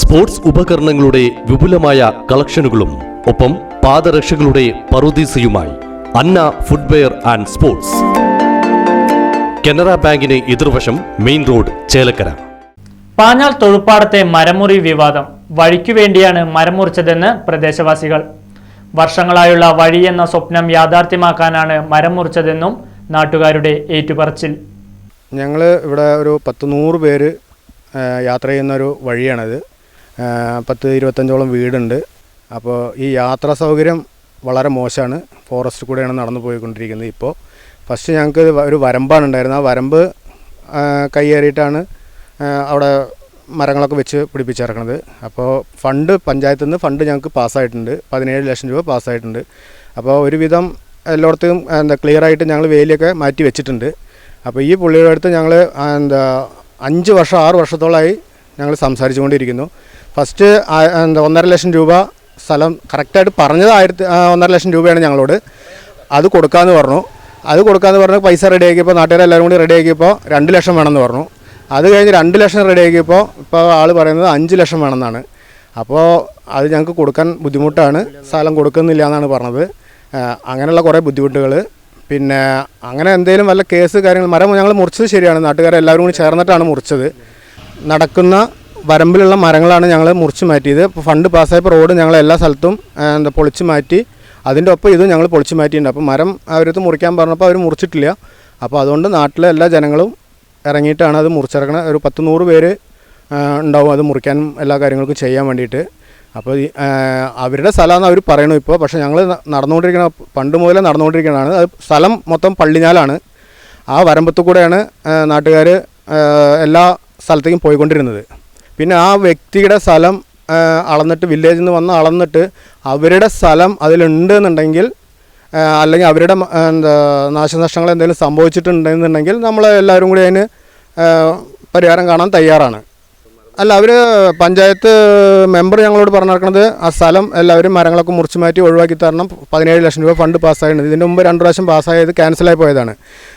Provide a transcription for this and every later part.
Sports ഉപകരണങ്ങളുടെ വിപുലമായ കളക്ഷനുകളും ഒപ്പം പാദരക്ഷകളുടെ പറുദീസയുമായി Anna footwear and sports. Canara ബാങ്കിന് എതിർവശം മെയിൻ റോഡ് ചേലക്കര. പാഞ്ഞാൾ തൊഴുപ്പാടത്തെ മരമുറി വിവാദം. വഴിക്കു വേണ്ടിയാണ് മരമുറിച്ചതെന്ന് പ്രദേശവാസികൾ. വർഷങ്ങളായുള്ള വഴിയെന്ന എന്ന സ്വപ്നം യാഥാർത്ഥ്യമാക്കാനാണ് മരം മുറിച്ചതെന്നും നാട്ടുകാരുടെ ഏറ്റുപറച്ചിൽ. ഞങ്ങൾ ഇവിടെ ഒരു പത്ത് നൂറ് പേര് യാത്ര ചെയ്യുന്ന ഒരു വഴിയാണിത്. പത്ത് ഇരുപത്തഞ്ചോളം വീടുണ്ട്. അപ്പോൾ ഈ യാത്രാ സൗകര്യം വളരെ മോശമാണ്. ഫോറസ്റ്റ് കൂടെയാണ് നടന്നു പോയിക്കൊണ്ടിരിക്കുന്നത് ഇപ്പോൾ ഫസ്റ്റ് ഞങ്ങൾക്ക് ഒരു വരമ്പാണ് ഉണ്ടായിരുന്നത്. ആ വരമ്പ് കൈയേറിയിട്ടാണ് അവിടെ മരങ്ങളൊക്കെ വെച്ച് പിടിപ്പിച്ചിറക്കണത്. അപ്പോൾ ഫണ്ട് പഞ്ചായത്തിൽ നിന്ന് ഫണ്ട് ഞങ്ങൾക്ക് പാസ്സായിട്ടുണ്ട്. പതിനേഴ് ലക്ഷം രൂപ പാസ്സായിട്ടുണ്ട്. അപ്പോൾ ഒരുവിധം എല്ലായിടത്തും എന്താ ക്ലിയറായിട്ട് ഞങ്ങൾ വേലിയൊക്കെ മാറ്റി വെച്ചിട്ടുണ്ട്. അപ്പോൾ ഈ പുള്ളിയുടെ അടുത്ത് ഞങ്ങൾ എന്താ അഞ്ച് വർഷം ആറ് വർഷത്തോളമായി ഞങ്ങൾ സംസാരിച്ചുകൊണ്ടിരിക്കുന്നു. ഫസ്റ്റ് എന്താ ഒന്നര ലക്ഷം രൂപ സ്ഥലം കറക്റ്റായിട്ട് പറഞ്ഞത് ആയിരത്തി ഒന്നര ലക്ഷം രൂപയാണ് ഞങ്ങളോട്. അത് കൊടുക്കാമെന്ന് പറഞ്ഞു. അത് കൊടുക്കാമെന്ന് പറഞ്ഞ് പൈസ റെഡിയാക്കിയപ്പോൾ നാട്ടുകാരെല്ലാവരും കൂടി റെഡിയാക്കിയപ്പോൾ രണ്ട് ലക്ഷം വേണമെന്ന് പറഞ്ഞു. അത് കഴിഞ്ഞ് രണ്ട് ലക്ഷം റെഡിയാക്കിയപ്പോൾ ഇപ്പോൾ ആൾ പറയുന്നത് അഞ്ച് ലക്ഷം വേണമെന്നാണ്. അപ്പോൾ അത് ഞങ്ങൾക്ക് കൊടുക്കാൻ ബുദ്ധിമുട്ടാണ്. സ്ഥലം കൊടുക്കുന്നില്ല എന്നാണ് പറഞ്ഞത് അങ്ങനെയുള്ള കുറേ ബുദ്ധിമുട്ടുകൾ പിന്നെ അങ്ങനെ എന്തെങ്കിലും വല്ല കേസ് കാര്യങ്ങൾ മരം ഞങ്ങൾ മുറിച്ചത് ശരിയാണ്. നാട്ടുകാരെല്ലാവരും കൂടി ചേർന്നിട്ടാണ് മുറിച്ചത്. നടക്കുന്ന വരമ്പിലുള്ള മരങ്ങളാണ് ഞങ്ങൾ മുറിച്ച് മാറ്റിയത്. ഫണ്ട് പാസ്സായപ്പോൾ റോഡ് ഞങ്ങൾ എല്ലാ സ്ഥലത്തും എന്താ പൊളിച്ച് മാറ്റി. അതിന്റെ ഒപ്പം ഇതും ഞങ്ങൾ പൊളിച്ച് മാറ്റിയിട്ടുണ്ട്. അപ്പോൾ മരം അവരടുത്ത് മുറിക്കാൻ പറഞ്ഞപ്പോൾ അവർ മുറിച്ചിട്ടില്ല. അപ്പോൾ അതുകൊണ്ട് നാട്ടിലെ എല്ലാ ജനങ്ങളും ഇറങ്ങിയിട്ടാണ് അത് മുറിച്ചിറക്കണത് ഒരു പത്ത് നൂറ് പേര് ഉണ്ടാവും അത് മുറിക്കാനും എല്ലാ കാര്യങ്ങൾക്കും ചെയ്യാൻ വേണ്ടിയിട്ട്. അപ്പോൾ അവരുടെ സ്ഥലമാണ് അവർ പറയണു ഇപ്പോൾ പക്ഷേ ഞങ്ങൾ നടന്നുകൊണ്ടിരിക്കുന്ന പണ്ട് മുതലേ നടന്നുകൊണ്ടിരിക്കുന്നതാണ് അത് സ്ഥലം മൊത്തം പള്ളിഞ്ഞാലാണ്. ആ വരമ്പത്തു കൂടെയാണ് നാട്ടുകാർ എല്ലാ സ്ഥലത്തേക്കും പോയിക്കൊണ്ടിരുന്നത്. പിന്നെ ആ വ്യക്തിയുടെ സ്ഥലം അളന്നിട്ട് വില്ലേജിൽ നിന്ന് വന്ന് അളന്നിട്ട് അവരുടെ സ്ഥലം അതിലുണ്ട് എന്നുണ്ടെങ്കിൽ അല്ലെങ്കിൽ അവരുടെ എന്താ നാശനഷ്ടങ്ങൾ എന്തെങ്കിലും സംഭവിച്ചിട്ടുണ്ടെന്നുണ്ടെങ്കിൽ നമ്മൾ എല്ലാവരും കൂടി അതിന് പരിഹാരം കാണാൻ തയ്യാറാണ്. അല്ല അവർ പഞ്ചായത്ത് മെമ്പർ ഞങ്ങളോട് പറഞ്ഞിരിക്കുന്നത് ആ സ്ഥലം എല്ലാവരും മരങ്ങളൊക്കെ മുറിച്ച് മാറ്റി ഒഴിവാക്കി തരണം. പതിനേഴ് ലക്ഷം രൂപ ഫണ്ട് പാസ്സായിട്ടുണ്ട്. ഇതിന്റെ മുമ്പ് രണ്ട് പ്രാവശ്യം പാസ്സായത് ക്യാൻസലായി പോയതാണ്.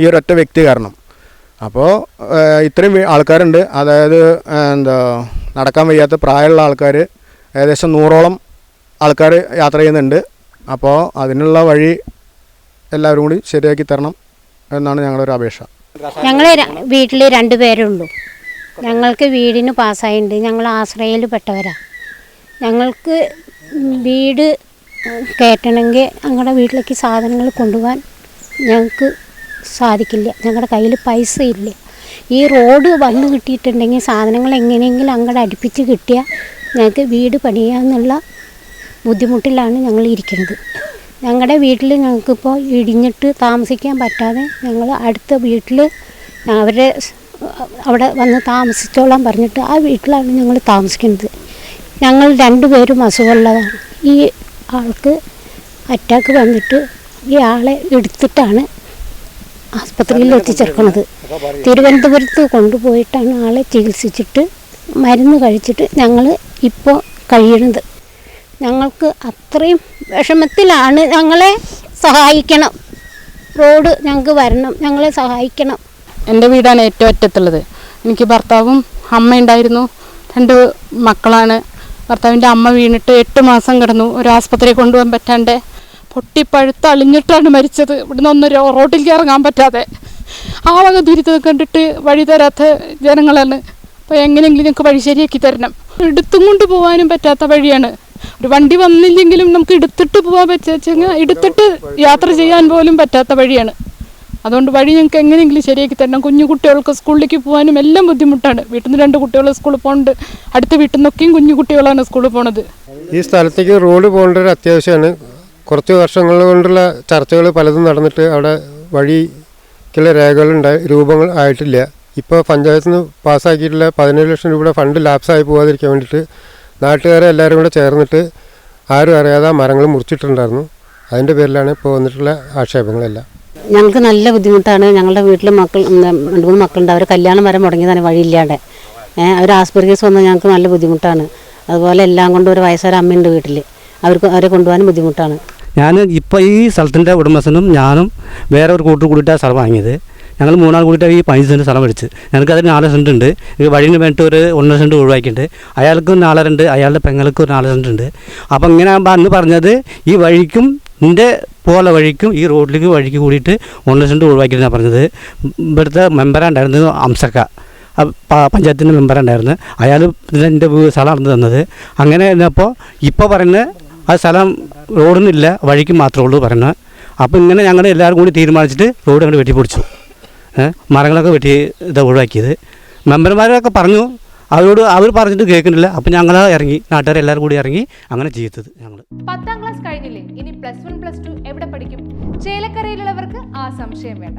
ഈ ഒരൊറ്റ വ്യക്തി കാരണം. അപ്പോൾ ഇത്രയും ആൾക്കാരുണ്ട്. അതായത് എന്താ നടക്കാൻ വയ്യാത്ത പ്രായമുള്ള ആൾക്കാർ ഏകദേശം നൂറോളം ആൾക്കാർ യാത്ര ചെയ്യുന്നുണ്ട്. അപ്പോൾ അതിനുള്ള വഴി എല്ലാവരും കൂടി ശരിയാക്കി തരണം എന്നാണ് ഞങ്ങളുടെ അപേക്ഷ. ഞങ്ങൾ വീട്ടിൽ രണ്ട് പേരേ ഉള്ളൂ ഞങ്ങൾക്ക് വീടിന് പാസ്സായിട്ടുണ്ട് ഞങ്ങൾ ആശ്രയയിൽ പെട്ടവരാ. ഞങ്ങൾക്ക് വീട് കയറ്റണമെങ്കിൽ ഞങ്ങളുടെ വീട്ടിലേക്ക് സാധനങ്ങൾ കൊണ്ടുപോകാൻ ഞങ്ങൾക്ക് സാധിക്കില്ല. ഞങ്ങളുടെ കയ്യിൽ പൈസ ഇല്ല ഈ റോഡ് വന്നു കിട്ടിയിട്ടുണ്ടെങ്കിൽ സാധനങ്ങൾ എങ്ങനെയെങ്കിലും അങ്ങോട്ട് അടുപ്പിച്ച് കിട്ടിയാൽ ഞങ്ങൾക്ക് വീട് പണിയാന്നുള്ള ബുദ്ധിമുട്ടിലാണ് ഞങ്ങൾ ഇരിക്കുന്നത്. ഞങ്ങളുടെ വീട്ടിൽ ഞങ്ങൾക്കിപ്പോൾ ഇടിഞ്ഞിട്ട് താമസിക്കാൻ പറ്റാതെ ഞങ്ങൾ അടുത്ത വീട്ടിൽ അവരെ അവിടെ വന്ന് താമസിച്ചോളാൻ പറഞ്ഞിട്ട് ആ വീട്ടിലാണ് ഞങ്ങൾ താമസിക്കുന്നത്. ഞങ്ങൾ രണ്ടുപേരും അസുഖമുള്ളതാണ്. ഈ ആൾക്ക് അറ്റാക്ക് വന്നിട്ട് ഈ ആളെ എടുത്തിട്ടാണ് ആസ്പത്രിയിൽ എത്തിച്ചേർക്കുന്നത് തിരുവനന്തപുരത്ത് കൊണ്ടുപോയിട്ടാണ് ആളെ ചികിത്സിച്ചിട്ട് മരുന്ന് കഴിച്ചിട്ട് ഞങ്ങൾ ഇപ്പോൾ കഴിയണത്. ഞങ്ങൾക്ക് അത്രയും വിഷമത്തിലാണ് ഞങ്ങളെ സഹായിക്കണം. റോഡ് ഞങ്ങൾക്ക് വരണം ഞങ്ങളെ സഹായിക്കണം. എന്റെ വീടാണ് ഏറ്റവും അറ്റത്തുള്ളത്. എനിക്ക് ഭർത്താവും അമ്മയുണ്ടായിരുന്നു രണ്ട് മക്കളാണ്. ഭർത്താവിന്റെ അമ്മ വീണിട്ട് എട്ട് മാസം കിടന്നു. ഒരു ആസ്പത്രിയിൽ കൊണ്ടുപോകാൻ പറ്റാണ്ട് പൊട്ടിപ്പഴുത്ത് അളിഞ്ഞിട്ടാണ് മരിച്ചത്. ഇവിടുന്ന് ഒന്ന് റോ- റോഡിലേക്ക് ഇറങ്ങാൻ പറ്റാതെ. ആ വക ദുരിതം കണ്ടിട്ട് വഴി തരാത്ത ജനങ്ങളാണ്. അപ്പോൾ എങ്ങനെയെങ്കിലും ഞങ്ങൾക്ക് വഴി ശരിയാക്കി തരണം. എടുത്തും കൊണ്ട് പോകാനും പറ്റാത്ത വഴിയാണ്. ഒരു വണ്ടി വന്നില്ലെങ്കിലും നമുക്ക് എടുത്തിട്ട് പോകാൻ പറ്റുക എടുത്തിട്ട് യാത്ര ചെയ്യാൻ പോലും പറ്റാത്ത വഴിയാണ്. അതുകൊണ്ട് വഴി ഞങ്ങൾക്ക് എങ്ങനെയെങ്കിലും ശരിയാക്കി തരണം. കുഞ്ഞു കുട്ടികൾക്ക് സ്കൂളിലേക്ക് പോകാനും എല്ലാം ബുദ്ധിമുട്ടാണ്. വീട്ടിൽ നിന്ന് രണ്ട് കുട്ടികൾ സ്കൂളിൽ പോകുന്നുണ്ട് അടുത്ത വീട്ടിൽ നിന്നൊക്കെയും കുഞ്ഞു കുട്ടികളാണ് സ്കൂളിൽ പോണത്. ഈ സ്ഥലത്തേക്ക് റോഡ് പോകേണ്ട ഒരു അത്യാവശ്യമാണ്. കുറച്ച് വർഷങ്ങൾ കൊണ്ടുള്ള ചർച്ചകൾ പലതും നടന്നിട്ട് അവിടെ വഴിക്കുള്ള രേഖകളുണ്ടായി രൂപങ്ങൾ ആയിട്ടില്ല. ഇപ്പോൾ പഞ്ചായത്തിൽ നിന്ന് പാസ്സാക്കിയിട്ടുള്ള പതിനേഴ് ലക്ഷം രൂപയുടെ ഫണ്ട് ലാപ്സായി പോകാതിരിക്കാൻ വേണ്ടിയിട്ട് നാട്ടുകാരെ എല്ലാവരും കൂടെ ചേർന്നിട്ട് ആരും അറിയാതെ ആ മരങ്ങൾ മുറിച്ചിട്ടുണ്ടായിരുന്നു. അതിന്റെ പേരിലാണ് ഇപ്പോൾ വന്നിട്ടുള്ള ആക്ഷേപങ്ങളെല്ലാം. ഞങ്ങൾക്ക് നല്ല ബുദ്ധിമുട്ടാണ്. ഞങ്ങളുടെ വീട്ടിൽ മക്കൾ രണ്ട് മൂന്ന് മക്കളുണ്ട്. അവർ കല്യാണം വരെ മുടങ്ങിയതാണ് വഴിയില്ലാണ്ട് അവർ ആസ്പത്രി കേസ് വന്നാൽ ഞങ്ങൾക്ക് നല്ല ബുദ്ധിമുട്ടാണ്. അതുപോലെ എല്ലാം കൊണ്ടും ഒരു വയസ്സൊരമ്മയുണ്ട് വീട്ടിൽ അവർക്ക് അവരെ കൊണ്ടുപോകാനും ബുദ്ധിമുട്ടാണ്. ഞാൻ ഇപ്പോൾ ഈ സ്ഥലത്തിന്റെ ഉടമസ്ഥനും ഞാനും വേറെ ഒരു കൂട്ടർ കൂടിയിട്ടാണ് സ്ഥലം വാങ്ങിയത്. ഞങ്ങൾ മൂന്നാൾ കൂടിയിട്ട് ഈ പതിനഞ്ച് സെന്റ് സ്ഥലം മേടിച്ച് ഞങ്ങൾക്ക് അതിന് നാല് സെന്റ് ഉണ്ട്. വഴിന് വേണ്ടിയിട്ട് ഒരു ഒന്നര സെന്റ് ഒഴിവാക്കിയിട്ടുണ്ട്. അയാൾക്കും നാലര ഉണ്ട് അയാളുടെ പെങ്ങൾക്ക് ഒരു നാല് സെന്റ് ഉണ്ട്. അപ്പോൾ ഇങ്ങനെ ആകുമ്പോൾ അന്ന് പറഞ്ഞത് ഈ വഴിക്കും എന്റെ പോലെ വഴിക്കും ഈ റോഡിലേക്ക് വഴിക്ക് കൂടിയിട്ട് ഒന്നര സെന്റ് ഒഴിവാക്കിയിട്ടാണ് പറഞ്ഞത്. ഇവിടുത്തെ മെമ്പറുണ്ടായിരുന്നത് അംസക്ക. പഞ്ചായത്തിന്റെ മെമ്പറുണ്ടായിരുന്നു അയാൾ എന്റെ സ്ഥലം നടന്നു തന്നത്. അങ്ങനെ അപ്പോൾ ഇപ്പോൾ പറയുന്നത് ആ സ്ഥലം റോഡിനില്ല വഴിക്ക് മാത്രമേ ഉള്ളൂ പറയുന്നത് അപ്പോൾ ഇങ്ങനെ ഞങ്ങൾ എല്ലാവരും കൂടി തീരുമാനിച്ചിട്ട് റോഡ് അങ്ങോട്ട് വെട്ടിപ്പൊടിച്ചു. മരങ്ങളൊക്കെ വെട്ടി ഇത് ഒഴിവാക്കിയത്. മെമ്പർമാരൊക്കെ പറഞ്ഞു അവരോട് അവർ പറഞ്ഞിട്ട് കേൾക്കുന്നില്ല. അപ്പം ഞങ്ങൾ ഇറങ്ങി നാട്ടുകാർ എല്ലാവരും കൂടി ഇറങ്ങി അങ്ങനെ ചെയ്തത് ഞങ്ങൾ പത്താം ക്ലാസ് കഴിഞ്ഞില്ലേ? ഇനി പ്ലസ് വൺ പ്ലസ് ടു എവിടെ പഠിക്കും? ചേലക്കരയിലുള്ളവർക്ക് ആ സംശയം വേണ്ട.